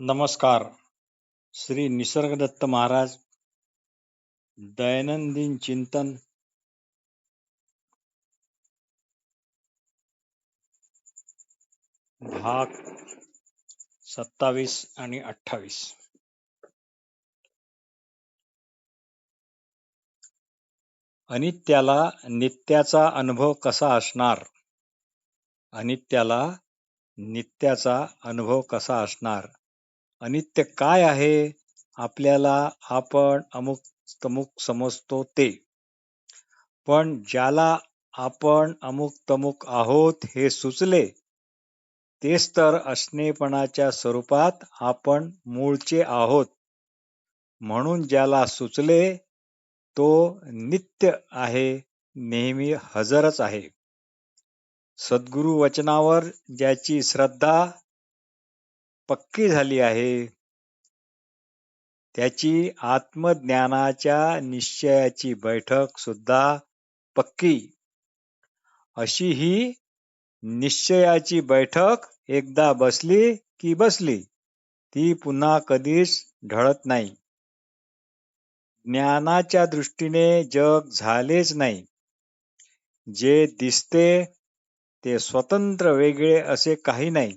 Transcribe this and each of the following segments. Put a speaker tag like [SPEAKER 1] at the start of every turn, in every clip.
[SPEAKER 1] नमस्कार. श्री निसर्गदत्त महाराज दैनंदिन चिंतन. भाग सत्तावीस आणि अठ्ठावीस. अनित्याला नित्याचा अनुभव कसा असणार? अनित्याला नित्याचा अनुभव कसा असणार? अनित्य काय आहे? आपल्याला आपण अमुक तमुक समजतो ते. पण ज्याला आपण अमुक तमुक आहोत हे सुचले तेच तर असणेपणाच्या स्वरूपात आपण मूळचे आहोत. म्हणून ज्याला सुचले तो नित्य आहे नेहमी हजरच आहे. सद्गुरु वचनावर ज्याची श्रद्धा पक्की झाली आहे. त्याची आत्मज्ञानाच्या निश्चयाची बैठक सुद्धा पक्की. अशी ही निश्चयाची बैठक एकदा बसली की बसली ती पुन्हा कधीच ढळत नाही. ज्ञानाच्या दृष्टीने जग झालेच नाही. जे दिसते ते स्वतंत्र वेगळे असे काही नाही.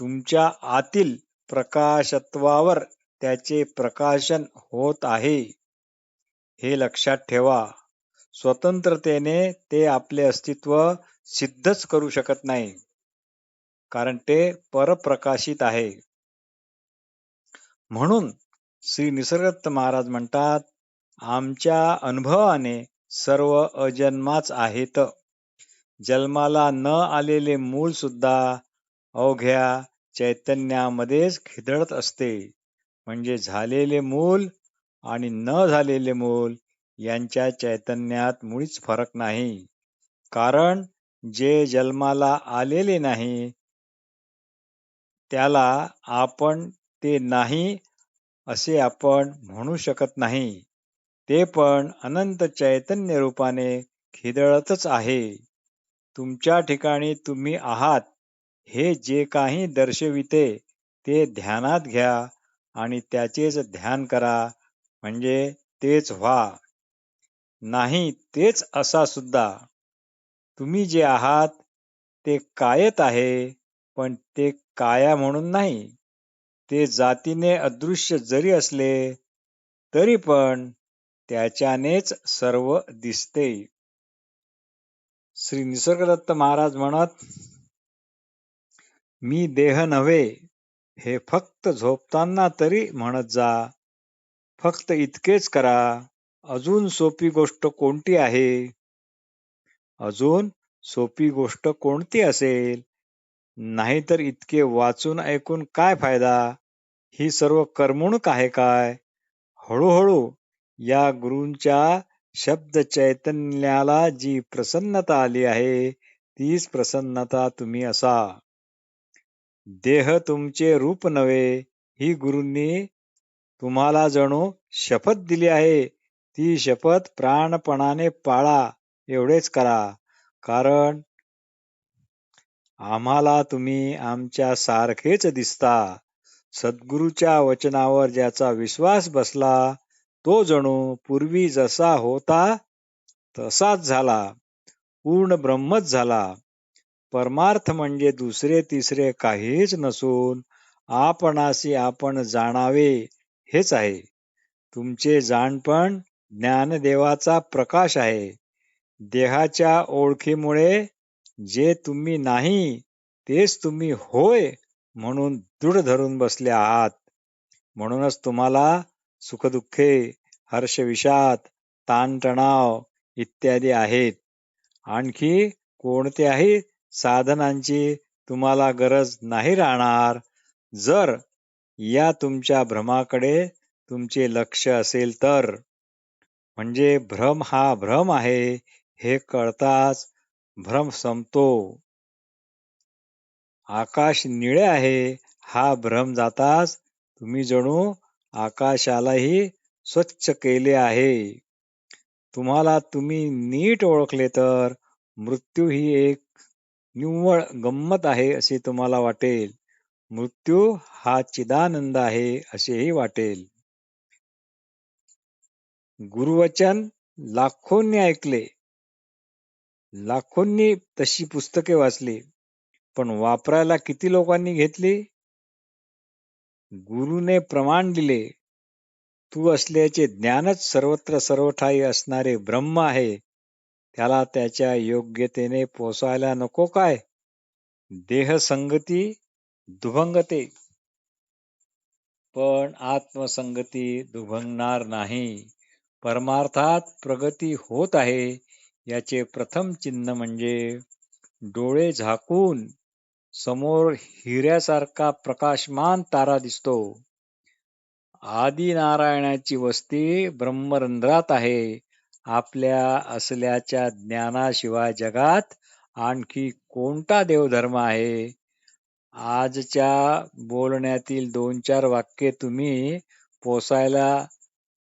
[SPEAKER 1] तुमच्या आतील प्रकाशत्वावर त्याचे प्रकाशन होत आहे. हे लक्षात ठेवा. स्वतंत्रतेने ते आपले अस्तित्व सिद्धच करू शकत नाही कारण ते परप्रकाशित आहे. म्हणून श्री निसर्गदत्त महाराज म्हणतात आमच्या अनुभवाने सर्व अजन्माच आहेत. जन्माला न आलेले मूल सुद्धा अवघ्या चैतन्यामध्येच खिदळत असते. म्हणजे झालेले मूल आणि न झालेले मूल यांच्या चैतन्यात मुळीच फरक नाही. कारण जे जन्माला आलेले नाही त्याला आपण ते नाही असे आपण म्हणू शकत नाही. ते पण अनंत चैतन्य रूपाने खिदळतच आहे. तुमच्या ठिकाणी तुम्ही आहात. हे जे काही दर्शविते ते ध्यानात घ्या आणि त्याचेच ध्यान करा म्हणजे तेच व्हा. नाही तेच असा सुद्धा. तुम्ही जे आहात ते कायत आहे पण ते काया म्हणून नाही. ते जातीने अदृश्य जरी असले तरी पण त्याच्यानेच सर्व दिसते. श्री निसर्गदत्त महाराज म्हणत मी देह नव्हे हे फक्त झोपताना तरी म्हणत जा. फक्त इतकेच करा अजून सोपी गोष्ट कोणती आहे? अजून सोपी गोष्ट कोणती असेल? नाहीतर इतके वाचून ऐकून काय फायदा? ही सर्व करमणूक आहे काय? हळूहळू या गुरूंच्या शब्द चैतन्याला जी प्रसन्नता आली आहे तीच प्रसन्नता तुम्ही असा. देह तुमचे रूप नव्हे. ही गुरूंनी तुम्हाला जणू शपथ दिली आहे. ती शपथ प्राणपणाने पाळा. एवढेच करा. कारण आम्हाला तुम्ही आमच्या सारखेच दिसता. सद्गुरूच्या वचनावर ज्याचा विश्वास बसला तो जणू पूर्वी जसा होता तसाच झाला. पूर्ण ब्रह्मच झाला. परमार्थ म्हणजे दुसरे तिसरे काहीच नसून आपणाशी आपण जाणावे हेच आहे. तुमचे जाणपण ज्ञानदेवाचा प्रकाश आहे. देहाच्या ओळखीमुळे जे तुम्ही नाही तेच तुम्ही होय म्हणून दृढ धरून बसले आहात. म्हणूनच तुम्हाला सुखदुःखे हर्षविषाद ताणतणाव इत्यादी आहेत. आणखी कोणत्याही साधनांची तुम्हाला गरज नाही राहणार. जर या तुमच्या भ्रमाकडे तुमचे लक्ष असेल तर. म्हणजे भ्रम हा भ्रम आहे हे कळताच भ्रम संपतो. आकाश निळे आहे हा भ्रम जाताच तुम्ही जणू आकाशालाही स्वच्छ केले आहे. तुम्हाला तुम्ही नीट ओळखले तर मृत्यू ही एक निव्वळ गंमत आहे असे तुम्हाला वाटेल. मृत्यू हा चिदानंद आहे असेही वाटेल. गुरुवचन लाखोंनी ऐकले. लाखोंनी तशी पुस्तके वाचली. पण वापरायला किती लोकांनी घेतली? गुरुने प्रमाण दिले. तू असल्याचे ज्ञानच सर्वत्र सर्वठाई असणारे ब्रह्म आहे. त्याला त्याच्या योग्यतेने पोसायला नको काय? देहसंगती दुभंगते. पण आत्मसंगती दुभंगणार नाही. परमार्थात प्रगती होत आहे. याचे प्रथम चिन्ह म्हणजे डोळे झाकून समोर हिऱ्यासारखा प्रकाशमान तारा दिसतो. आदि नारायणाची वस्ती ब्रह्मरंध्रात आहे. आपल्या असल्याच्या ज्ञानाशिवाय जगात आणखी कोणता देवधर्म आहे? आजच्या बोलण्यातील दोन चार वाक्ये तुम्ही पोसायला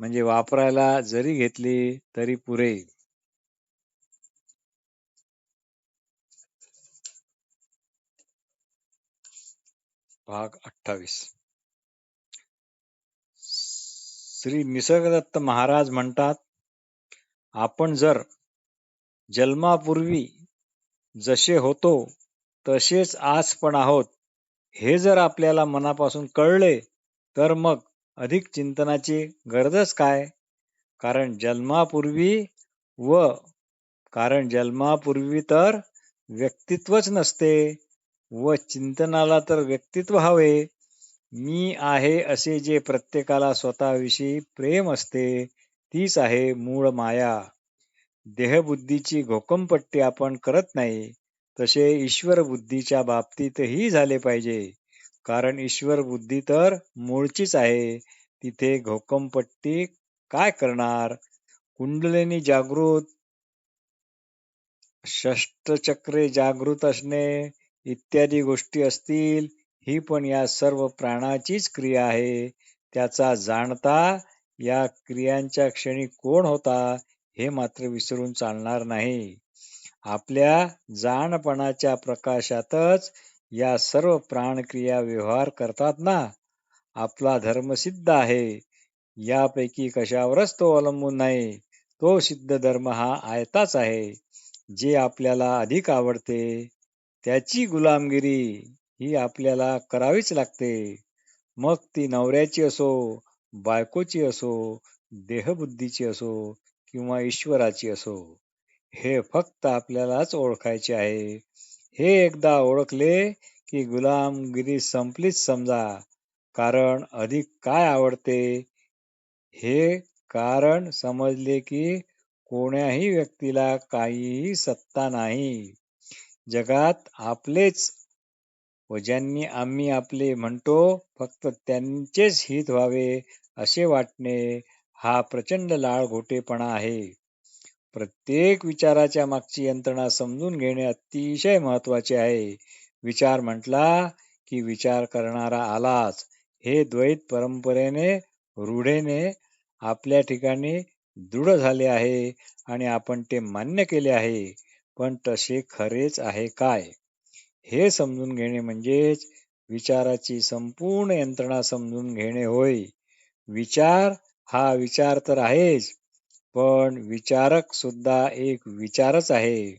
[SPEAKER 1] म्हणजे वापरायला जरी घेतली तरी पुरे. भाग अठ्ठावीस. श्री निसर्गदत्त महाराज म्हणतात आपण जर जन्मापूर्वी जसे होतो तसेच आज पण आहोत हे जर आपल्याला मनापासून कळले तर मग अधिक चिंतनाची गरजच काय? कारण जन्मापूर्वी व कारण जन्मापूर्वी तर व्यक्तित्वच नसते व चिंतनाला तर व्यक्तित्व हवे. मी आहे असे जे प्रत्येकाला स्वतःविषयी प्रेम असते तीच आहे मूळ माया. देहबुद्धीची घोकमपट्टी आपण करत नाही तसे ईश्वर बुद्धीच्या बाबतीतही झाले पाहिजे. कारण ईश्वर बुद्धी तर मूळचीच आहे. तिथे घोकमपट्टी काय करणार? कुंडलिनी जागृत षष्टचक्रे जागृत असणे इत्यादी गोष्टी असतील ही पण या सर्व प्राणाचीच क्रिया आहे. त्याचा जाणता या क्रियांच्या क्षणी कोण होता हे मात्र विसरून चालणार नाही. आपल्या जाणपणाच्या प्रकाशातच या सर्व प्राणक्रिया व्यवहार करतात ना? आपला धर्म सिद्ध आहे. यापैकी कशावरच तो अवलंबून नाही. तो सिद्ध धर्म हा आयताच आहे. जे आपल्याला अधिक आवडते त्याची गुलामगिरी ही आपल्याला करावीच लागते. मग ती नवऱ्याची असो बायकोची असो देहबुद्धीची असो किंवा ईश्वराची असो हे फक्त आपल्यालाच ओळखायचे आहे. हे एकदा ओळखले की गुलामगिरी संपलीच समजा. कारण अधिक काय आवडते? हे कारण समजले की कोण्याही व्यक्तीला काहीही सत्ता नाही. जगात आपलेच व ज्यांनी आम्ही आपले म्हणतो फक्त त्यांचेच हित व्हावे असे वाटणे हा प्रचंड लाळघोटेपणा आहे. प्रत्येक विचाराच्या मागची यंत्रणा समजून घेणे अतिशय महत्त्वाचे आहे. विचार म्हटला की विचार करणारा आलाच. हे द्वैत परंपरेने रूढेने आपल्या ठिकाणी दृढ झाले आहे आणि आपण ते मान्य केले आहे. पण तसे खरेच आहे काय? हे समजून घेणे म्हणजेच विचाराची संपूर्ण यंत्रणा समजून घेणे होय. विचार हा विचार तर आहेच पण विचारक सुद्धा एक विचारच आहे.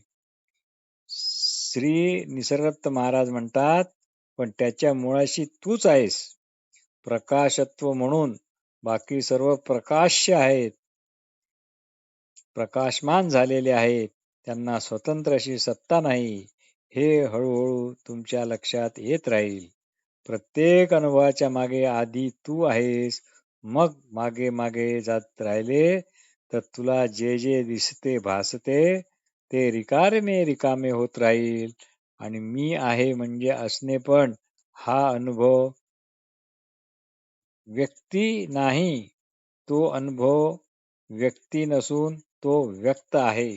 [SPEAKER 1] श्री निसर्गदत्त महाराज म्हणतात पण त्याच्या मुळाशी तूच आहेस. प्रकाशत्व म्हणून बाकी सर्व प्रकाश्य आहेत. प्रकाशमान झालेले आहेत. त्यांना स्वतंत्र अशी सत्ता नाही. हे हळूहळू तुमच्या लक्षात येत राहील. प्रत्येक अनुभवाच्या मागे आधी तू आहेस. मग मागे मागे जात राहिले. तर तुला जे जे दिसते भासते ते रिकामे रिकामे होत राहील. आणि मी आहे म्हणजे असणे पण हा अनुभव व्यक्ती नाही. तो अनुभव व्यक्ती नसून तो व्यक्त आहे.